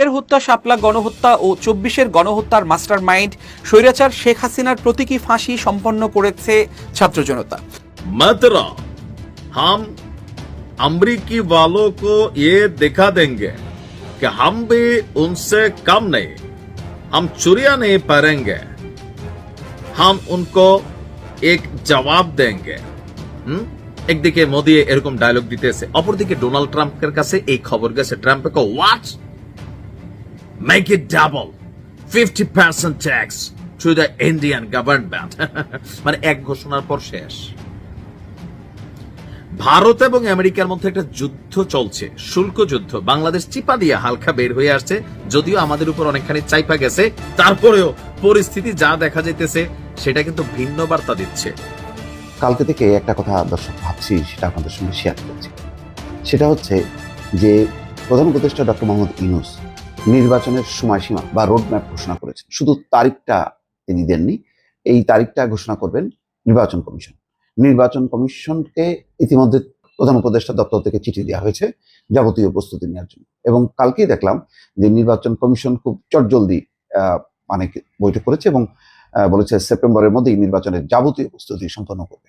এর হত্যা, শাপলা গণহত্যা ও চব্বিশের গণহত্যার মাস্টার মাইন্ড স্বৈরাচার শেখ হাসিনার প্রতীকী ফাঁসি সম্পন্ন করেছে ছাত্র জনতা। মাত্র হাম জবাব দেंगे একদিকে মোদি এরকম ডায়লগ দিতেছে, অপরদিকে ডোনাল্ড ট্রাম্পের কাছে এই খবর গেছে ট্রাম্পকে watch make it double fifty percent tax to the Indian government মানে এক ঘোষণার পর শেষ। ভারত এবং আমেরিকার মধ্যে একটা যুদ্ধ চলছে, শুল্ক যুদ্ধ। বাংলাদেশ চিপা দিয়ে হালকা বের হয়ে আসছে, যদিও আমাদের উপর অনেকখানি চাইপা গেছে। তারপরেও পরিস্থিতি যা দেখা যাইতেছে, সেটা কিন্তু ভিন্ন বার্তা দিচ্ছে। কালকে থেকে একটা কথা দর্শক ভাবছি, সেটা আপনাদের সঙ্গে শেয়ার করছি। সেটা হচ্ছে যে প্রধান উপদেষ্টা ডক্টর মোহাম্মদ ইউনুস নির্বাচনের সময়সীমা বা রোড ম্যাপ ঘোষণা করেছেন। শুধু তারিখটা তিনি দেননি, এই তারিখটা ঘোষণা করবেন নির্বাচন কমিশন। নির্বাচন কমিশনকে ইতিমধ্যে প্রধান উপদেষ্টা দপ্তর থেকে চিঠি দেওয়া হয়েছে যাবতীয় প্রস্তুতি নেওয়ার জন্য। এবং কালকেই দেখলাম যে নির্বাচন কমিশন খুব চটজলদি মানে বৈঠক করেছে এবং বলেছে সেপ্টেম্বরের মধ্যেই নির্বাচনের যাবতীয় প্রস্তুতি সম্পন্ন করবে।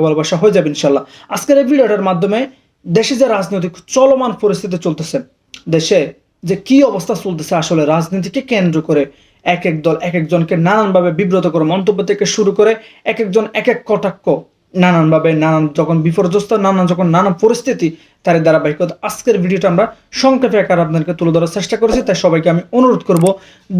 ভালোবাসা হয়ে যাবে ইনশাল্লাহ আজকের এই ভিডিওটার মাধ্যমে দেশে যে রাজনৈতিক চলমান পরিস্থিতি চলতেছে, দেশে যে কি অবস্থা চলতেছে আসলে রাজনীতিকে কেন্দ্র করে এক এক দল, এক একজনকে নানানভাবে বিব্রত করে মন্তব্য থেকে শুরু করে এক একজন এক এক কটাক্ষ নানানভাবে নানান যখন বিপর্যস্ত, নানান যখন নানা পরিস্থিতি, তার ধারাবাহিকতা আজকের ভিডিওটা আমরা সংক্ষেপে আকার আপনাদেরকে তুলে ধরার চেষ্টা করেছি, তাই সবাইকে আমি অনুরোধ করব,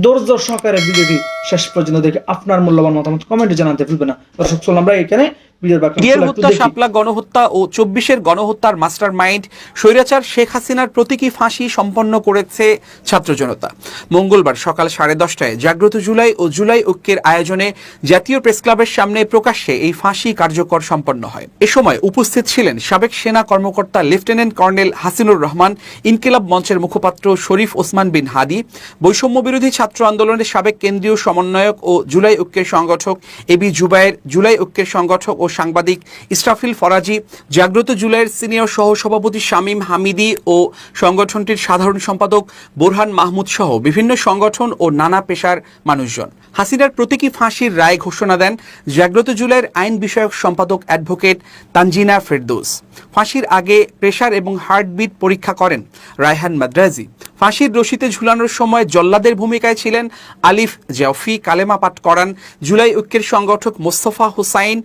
ধৈর্য সহকারে ভিডিওটি শেষ পর্যন্ত দেখে আপনার মূল্যবান মতামত কমেন্টে জানাতে ভুলবেন না। দর্শক, চলুন আমরা এখানে বিয়ের হত্যা শাপলা গণহত্যা ও চব্বিশের গণহত্যার মাস্টার মাইন্ড স্বৈরাচার শেখ হাসিনার প্রতীকী ফাঁসি সম্পন্ন করেছে ছাত্র জনতা। মঙ্গলবার সকাল সাড়ে দশটায় জাগ্রত জুলাই ও জুলাই ঐক্যের আয়োজনে জাতীয় প্রেস ক্লাবের সামনে প্রকাশ্যে এই ফাঁসি কার্যকর সম্পন্ন হয়। এ সময় উপস্থিত ছিলেন সাবেক সেনা কর্মকর্তা লেফটেন্যান্ট কর্নেল হাসিনুর রহমান ইনকিলাব মঞ্চের মুখপাত্র শরীফ ওসমান বিন হাদি বৈষম্য বিরোধী ছাত্র আন্দোলনের সাবেক কেন্দ্রীয় সমন্বয়ক ও জুলাই ঐক্যের সংগঠক এবি জুবায়ের জুলাই ঐক্যের সংগঠক ও সাংবাদিক ইসরাফিল ফরাজি, জাগ্রত জুলাইয়ের সিনিয়র সহসভাপতি শামীম হামিদি ও সংগঠনটির সাধারণ সম্পাদক বোরহান মাহমুদ সহ বিভিন্ন সংগঠন ও নানা পেশার মানুষজন। হাসিনার প্রতীকী ফাঁসির রায় ঘোষণা দেন জাগ্রত জুলাইয়ের আইন বিষয়ক সম্পাদক অ্যাডভোকেট তানজিনা ফেরদৌস। ফাঁসির আগে প্রেশার এবং হার্টবিট পরীক্ষা করেন রায়হান মাদ্রাজি। ফাঁসির রশিতে ঝুলানোর সময় জল্লাদের ভূমিকায় ছিলেন আলিফ জাফি কালেমা পাঠ করান জুলাই ঐক্যের সংগঠক মোস্তফা হুসাইন।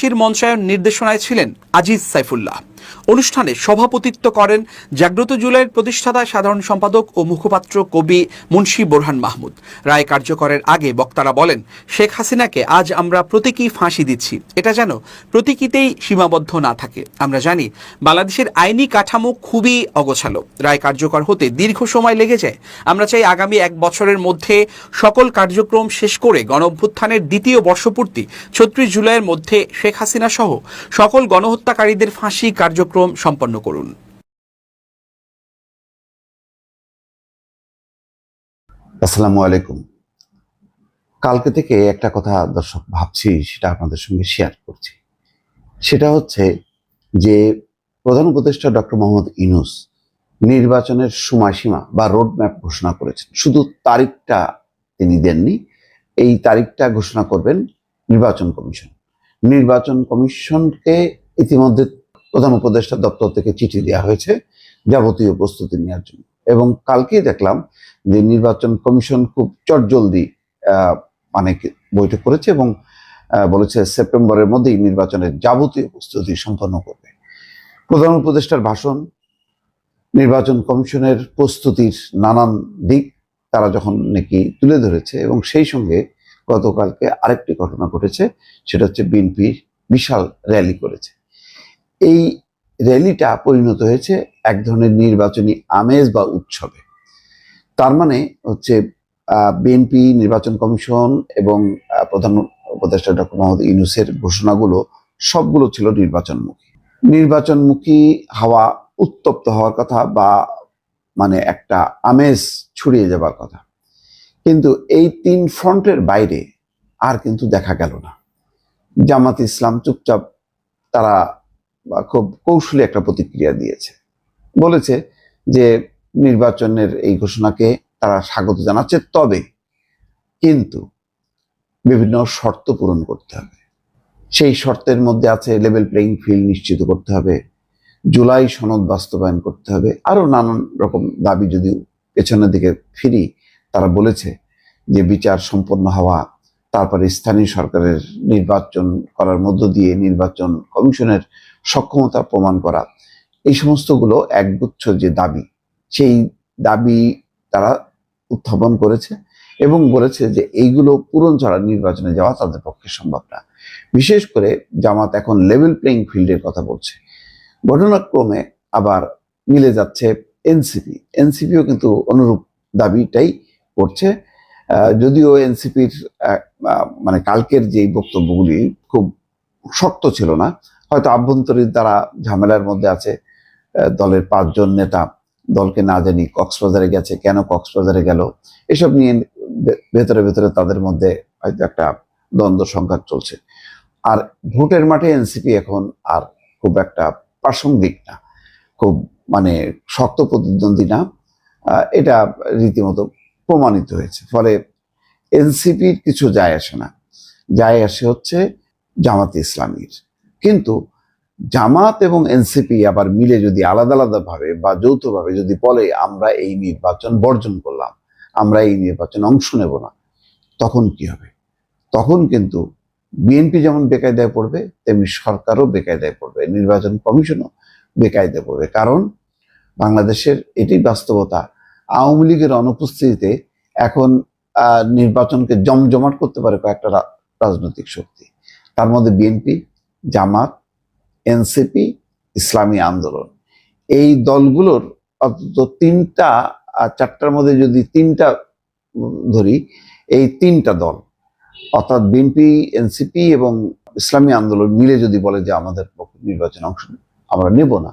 ফাঁসির মঞ্চায়ন নির্দেশনায় ছিলেন আজিজ সাইফুল্লাহ। অনুষ্ঠানে সভাপতিত্ব করেন জাগ্রত জুলাইয়ের প্রতিষ্ঠাতা সাধারণ সম্পাদক ও মুখপাত্র কবি মুন্সি বোরহান মাহমুদ। রায় কার্যকরের আগে বক্তারা বলেন, শেখ হাসিনাকে আজ আমরা প্রতীকী ফাঁসি দিচ্ছি। এটা যেন প্রতীকীতেই সীমাবদ্ধ না থাকে। আমরা জানি, বাংলাদেশের আইনি কাঠামো খুবই অগোছালো। রায় কার্যকর হতে দীর্ঘ সময় লেগে যায়। আমরা চাই আগামী এক বছরের মধ্যে সকল কার্যক্রম শেষ করে গণঅভ্যুত্থানের দ্বিতীয় বর্ষপূর্তি, ছত্রিশ জুলাইয়ের মধ্যে শেখ হাসিনা সহ সকল গণহত্যাকারীদের ফাঁসি কার্যক্রম সম্পন্ন করুন। আসসালামু আলাইকুম। কালকে থেকে একটা কথা দর্শক ভাবছি, সেটা আপনাদের সঙ্গে শেয়ার করছি। সেটা হচ্ছে যে প্রধান উপদেষ্টা ডক্টর মোহাম্মদ ইনুস নির্বাচনের সময়সীমা বা রোড ম্যাপ ঘোষণা করেছেন। শুধু তারিখটা তিনি দেননি, এই তারিখটা ঘোষণা করবেন নির্বাচন কমিশন। নির্বাচন কমিশনকে ইতিমধ্যে প্রধান উপদেষ্টা দপ্তর থেকে চিঠি দেওয়া হয়েছে, যাবতীয় প্রস্তুতি নেওয়ার জন্য। এবং কালকেই দেখলাম যে নির্বাচন কমিশন খুব চটজলদি মানে বৈঠক করেছে এবং বলেছে সেপ্টেম্বরের মধ্যেই নির্বাচনের যাবতীয় প্রস্তুতি সম্পন্ন করবে। প্রধান উপদেষ্টার ভাষণ, নির্বাচন কমিশনের প্রস্তুতির নানান দিক তারা যখন নাকি তুলে ধরেছে এবং সেই সঙ্গে গতকালকে আরেকটি ঘটনা ঘটেছে, সেটা হচ্ছে বিএনপি বিশাল র্যালি করেছে। এই র্যালিটা পরিণত হয়েছে এক ধরনের নির্বাচনী আমেজ বা উৎসবে। তার মানে হচ্ছে বিএনপি নির্বাচন কমিশন এবং প্রধান উপদেষ্টা ডক্টর মোহাম্মদ ইউনুসের ঘোষণাগুলো সবগুলো ছিল নির্বাচনমুখী। নির্বাচনমুখী হওয়া উত্তপ্ত হওয়ার কথা বা মানে একটা আমেজ ছড়িয়ে যাবার কথা। কিন্তু এই তিন ফ্রন্টের বাইরে আর কিন্তু দেখা গেল না। জামাত ইসলাম চুপচাপ তারা খুব কৌশলী একটা প্রতিক্রিয়া দিয়েছে। বলেছে যে নির্বাচনের এই ঘোষণাকে তারা স্বাগত জানাচ্ছে তবে কিন্তু বিভিন্ন শর্ত পূরণ করতে হবে। সেই শর্তের মধ্যে আছে লেভেল প্লেইং ফিল্ড নিশ্চিত করতে হবে, জুলাই সনদ বাস্তবায়ন করতে হবে, আরও নানান রকম দাবি যদি পেছনের দিকে ফিরি, তারা বলেছে যে বিচার সম্পন্ন হওয়া তারপরে স্থানীয় সরকারের নির্বাচন করার মধ্য দিয়ে নির্বাচন কমিশনের সক্ষমতা প্রমাণ করা, এই সমস্তগুলো একগুচ্ছ যে দাবি, সেই দাবি তারা উত্থাপন করেছে এবং বলেছে যে এইগুলো পূরণ ছাড়া নির্বাচনে যাওয়া তাদের পক্ষে সম্ভব না। বিশেষ করে জামাত এখন লেভেল প্লেইং ফিল্ডের কথা বলছে। ঘটনাক্রমে আবার মিলে যাচ্ছে এনসিপি এনসিপিও কিন্তু অনুরূপ দাবিটাই করছে। যদিও এনসিপির মানে কালকের যে বক্তব্যগুলি খুব শক্ত ছিল না, হয়তো আভ্যন্তরীণ তারা ঝামেলার মধ্যে আছে দলের পাঁচজন নেতা দলকে না জানি কক্সবাজারে গেছে, কেন কক্সবাজারে গেল, এসব নিয়ে ভেতরে ভেতরে তাদের মধ্যে হয়তো একটা দ্বন্দ্ব সংঘাত চলছে। আর ভোটের মাঠে এনসিপি এখন আর খুব একটা প্রাসঙ্গিক না, খুব মানে শক্ত প্রতিদ্বন্দ্বী না এটা রীতিমতো প্রমাণিত হয়েছে। ফলে এনসিপির কিছু যায় আসে না। যায় আসে হচ্ছে জামাত ইসলামীর। কিন্তু জামাত এবং এনসিপি আবার মিলে যদি আলাদা আলাদা ভাবে বা যৌথভাবে যদি বলে, আমরা এই নির্বাচন বর্জন করলাম, আমরা এই নির্বাচনে অংশ নেব না, তখন কি হবে? তখন কিন্তু বিএনপি যেমন বেকায়দায় পড়বে, তেমনি সরকারও বেকায়দায় পড়বে, নির্বাচন কমিশনও বেকায়দায় পড়বে। কারণ বাংলাদেশের এটি বাস্তবতা। আওয়ামী লীগের অনুপস্থিতিতে এখন নির্বাচনকে জমজমাট করতে পারে কয়েকটা রাজনৈতিক শক্তি। তার মধ্যে বিএনপি জামাত এনসিপি ইসলামী আন্দোলন। এই দলগুলোর অন্তত তিনটা চারটার মধ্যে যদি তিনটা ধরি, এই তিনটা দল, অর্থাৎ বিএনপি এনসিপি এবং ইসলামী আন্দোলন মিলে যদি বলে যে আমাদের পক্ষে নির্বাচনে অংশ আমরা নেব না,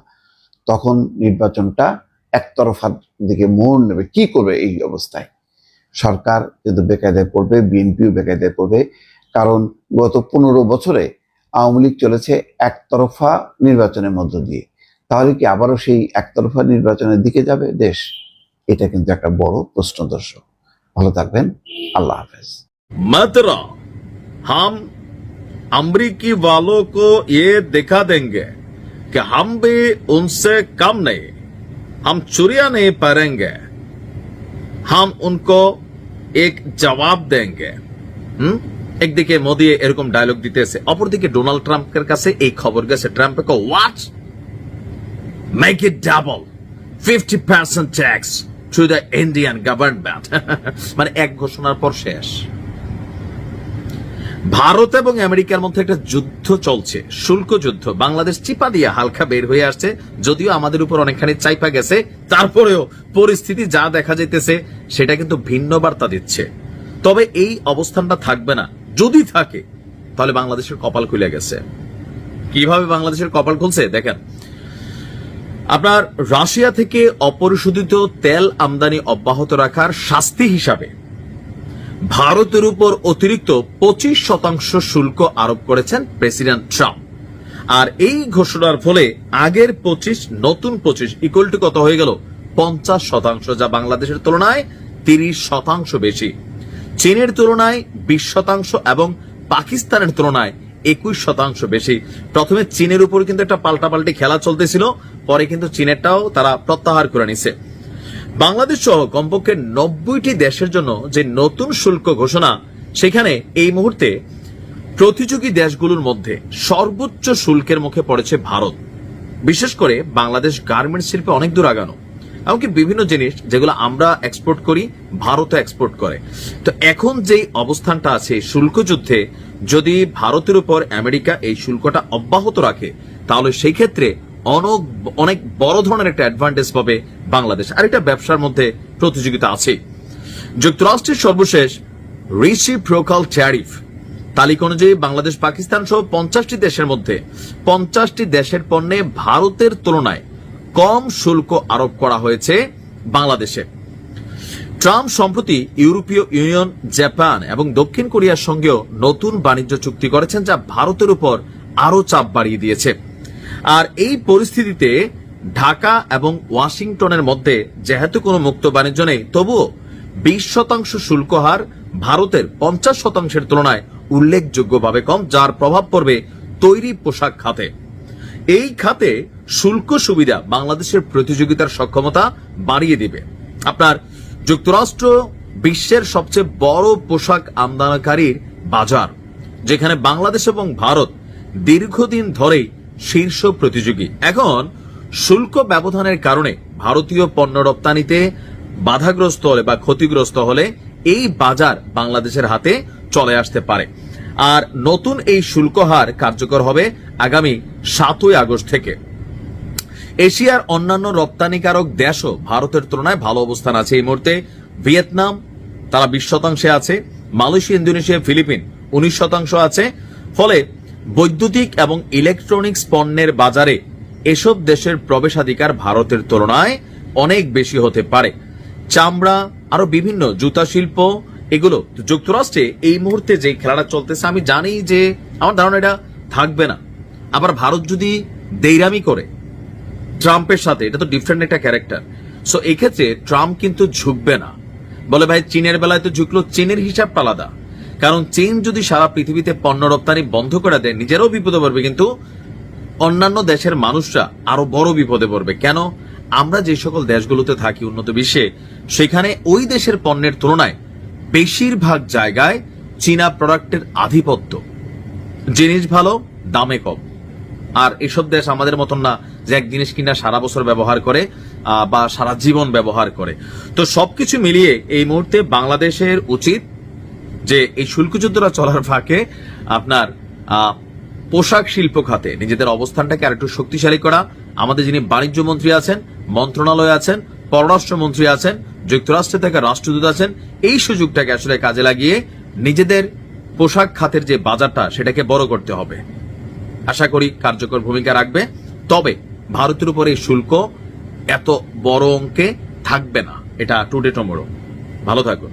তখন নির্বাচনটা একতরফার দিকে মোড় নেবে। কি করবে এই অবস্থায়? সরকার কিন্তু বেকায়দায় পড়বে বিএনপিও বেকায়দায় পড়বে কারণ গত পনেরো বছরে আওয়ামী লীগ চলেছে একতরফা নির্বাচনের মধ্য দিয়ে তাহলে কি আবারও সেই একতরফা নির্বাচনের দিকে যাবে দেশ এটা কিন্তু একটা বড় প্রশ্ন দর্শক ভালো থাকবেন আল্লাহ হাফেজ मतरा हम अमरीकी वालों को ये दिखा देंगे कि हम भी उनसे कम नहीं हम चुरिया नहीं पड़ेंगे हम उनको एक जवाब देंगे হুম একদিকে মোদি এরকম ডায়লগ দিতেছে অপরদিকে ডোনাল্ড ট্রাম্পের কাছে এই খবর গেছে ট্রাম্পকে what make it double fifty percent tax to the Indian government মানে এক ঘোষণার পর শেষ ভারত এবং আমেরিকার মধ্যে একটা যুদ্ধ চলছে, শুল্ক যুদ্ধ। বাংলাদেশ চিপা দিয়ে হালকা বের হয়ে আসছে, যদিও আমাদের উপর অনেকখানি চাইপা গেছে, তারপরেও পরিস্থিতি যা দেখা যাইতেছে, সেটা কিন্তু ভিন্ন বার্তা দিচ্ছে। তবে এই অবস্থানটা থাকবে না। যদি থাকে, তাহলে বাংলাদেশের কপাল খুলে গেছে। কীভাবে বাংলাদেশের কপাল খুলছে? দেখেন, আপনার রাশিয়া থেকে অপরিশোধিত তেল আমদানি অব্যাহত রাখার শাস্তি হিসাবে ভারতের উপর অতিরিক্ত পঁচিশ শতাংশ শুল্ক আরোপ করেছেন প্রেসিডেন্ট ট্রাম্প। আর এই ঘোষণার ফলে আগের পঁচিশ, নতুন পঁচিশ ইকুয়াল টু কত হয়ে গেল? পঞ্চাশ শতাংশ, যা বাংলাদেশের তুলনায় তিরিশ শতাংশ বেশি। চীনের তুলনায় বিশ শতাংশ এবং পাকিস্তানের তুলনায় একুশ শতাংশ বেশি। প্রথমে চীনের উপর কিন্তু একটা পাল্টাপাল্টি খেলা চলতেছিল, পরে কিন্তু চীনেরটাও তারা প্রত্যাহার করে নিছে। বাংলাদেশ সহ কমপক্ষে নব্বইটি দেশের জন্য যে নতুন শুল্ক ঘোষণা, সেখানে এই মুহূর্তে প্রতিযোগী দেশগুলোর মধ্যে সর্বোচ্চ শুল্কের মুখে পড়েছে ভারত। বিশেষ করে বাংলাদেশ গার্মেন্টস শিল্পে অনেক দূর আগানো, এমনকি বিভিন্ন জিনিস যেগুলো আমরা এক্সপোর্ট করি, ভারতও এক্সপোর্ট করে। তো এখন যে অবস্থানটা আছে শুল্ক যুদ্ধে, যদি ভারতের উপর আমেরিকা এই শুল্কটা অব্যাহত রাখে, তাহলে সেই ক্ষেত্রে অনেক অনেক বড় ধরনের একটা অ্যাডভান্টেজ পাবে বাংলাদেশ। আর এটা ব্যবসার মধ্যে প্রতিযোগিতা আছে যুক্তরাষ্ট্রের সর্বশেষ রিসিপ্রোকাল ট্যারিফ তালিকা অনুযায়ী বাংলাদেশ, পাকিস্তান সহ পঞ্চাশটি দেশের মধ্যে, পঞ্চাশটি দেশের পণ্যে ভারতের তুলনায় কম শুল্ক আরোপ করা হয়েছে বাংলাদেশে। ট্রাম্প সম্প্রতি ইউরোপীয় ইউনিয়ন, জাপান এবং দক্ষিণ কোরিয়ার সঙ্গেও নতুন বাণিজ্য চুক্তি করেছেন যা ভারতের উপর আরও চাপ বাড়িয়ে দিয়েছে। আর এই পরিস্থিতিতে ঢাকা এবং ওয়াশিংটনের মধ্যে যেহেতু কোনো মুক্ত বাণিজ্য নেই, তবুও বিশ শতাংশ শুল্ক হার ভারতের পঞ্চাশ শতাংশের তুলনায় উল্লেখযোগ্যভাবে কম, যার প্রভাব পড়বে তৈরি পোশাক খাতে। এই খাতে শুল্ক সুবিধা বাংলাদেশের প্রতিযোগিতার সক্ষমতা বাড়িয়ে দিবে। আপনার যুক্তরাষ্ট্র বিশ্বের সবচেয়ে বড় পোশাক আমদানিকারীর বাজার, যেখানে বাংলাদেশ এবং ভারত দীর্ঘদিন ধরেই শীর্ষ প্রতিযোগী। এখন শুল্ক ব্যবধানের কারণে ভারতীয় পণ্য রপ্তানিতে বাধাগ্রস্ত হলে বা ক্ষতিগ্রস্ত হলে এই বাজার বাংলাদেশের হাতে চলে আসতে পারে। আর নতুন এই শুল্ক হার কার্যকর হবে আগামী সাতই আগস্ট থেকে। এশিয়ার অন্যান্য রপ্তানিকারক দেশও ভারতের তুলনায় ভালো অবস্থান আছে এই মুহূর্তে। ভিয়েতনাম, তারা বিশ শতাংশে আছে। মালয়েশিয়া, ইন্দোনেশিয়া, ফিলিপিন, উনিশ শতাংশ আছে। ফলে বৈদ্যুতিক এবং ইলেকট্রনিক্স পণ্যের বাজারে এসব দেশের প্রবেশাধিকার ভারতের তুলনায় অনেক বেশি হতে পারে। চামড়া, আরও বিভিন্ন জুতা শিল্প, এগুলো যুক্তরাষ্ট্রে এই মুহূর্তে যে খেলাটা চলতেছে, আমি জানি যে আমার ধারণা এটা থাকবে না। আবার ভারত যদি দেইরামি করে ট্রাম্পের সাথে, এটা তো ডিফারেন্ট একটা ক্যারেক্টার সো এক্ষেত্রে ট্রাম্প কিন্তু ঝুঁকবে না। বলে ভাই, চীনের বেলায় তো ঝুঁকলো, চীনের হিসাবটা আলাদা। কারণ চীন যদি সারা পৃথিবীতে পণ্য রপ্তানি বন্ধ করে দেয়, নিজেরাও বিপদে পড়বে, কিন্তু অন্যান্য দেশের মানুষরা আরও বড় বিপদে পড়বে। কেন? আমরা যে সকল দেশগুলোতে থাকি উন্নত বিশ্বে, সেখানে ওই দেশের পণ্যের তুলনায় বেশিরভাগ জায়গায় চীনা প্রোডাক্টের আধিপত্য। জিনিস ভালো, দামে কম। আর এসব দেশ আমাদের মতন না যে এক জিনিস কিনা সারা বছর ব্যবহার করে বা সারা জীবন ব্যবহার করে। তো সবকিছু মিলিয়ে এই মুহূর্তে বাংলাদেশের উচিত যে এই শুল্ক যুদ্ধটা চলার ফাঁকে আপনার পোশাক শিল্প খাতে নিজেদের অবস্থানটাকে আরেকটু শক্তিশালী করা। আমাদের যিনি বাণিজ্য মন্ত্রী আছেন, মন্ত্রণালয় আছেন, পররাষ্ট্র মন্ত্রী আছেন, যুক্তরাষ্ট্রে থেকে রাষ্ট্রদূত আছেন, এই সুযোগটাকে আসলে কাজে লাগিয়ে নিজেদের পোশাক খাতের যে বাজারটা সেটাকে বড় করতে হবে। আশা করি কার্যকর ভূমিকা রাখবে। তবে ভারতের উপর এই শুল্ক এত বড় অঙ্কে থাকবে না। এটা টুডে টমোরো। ভালো থাকুন।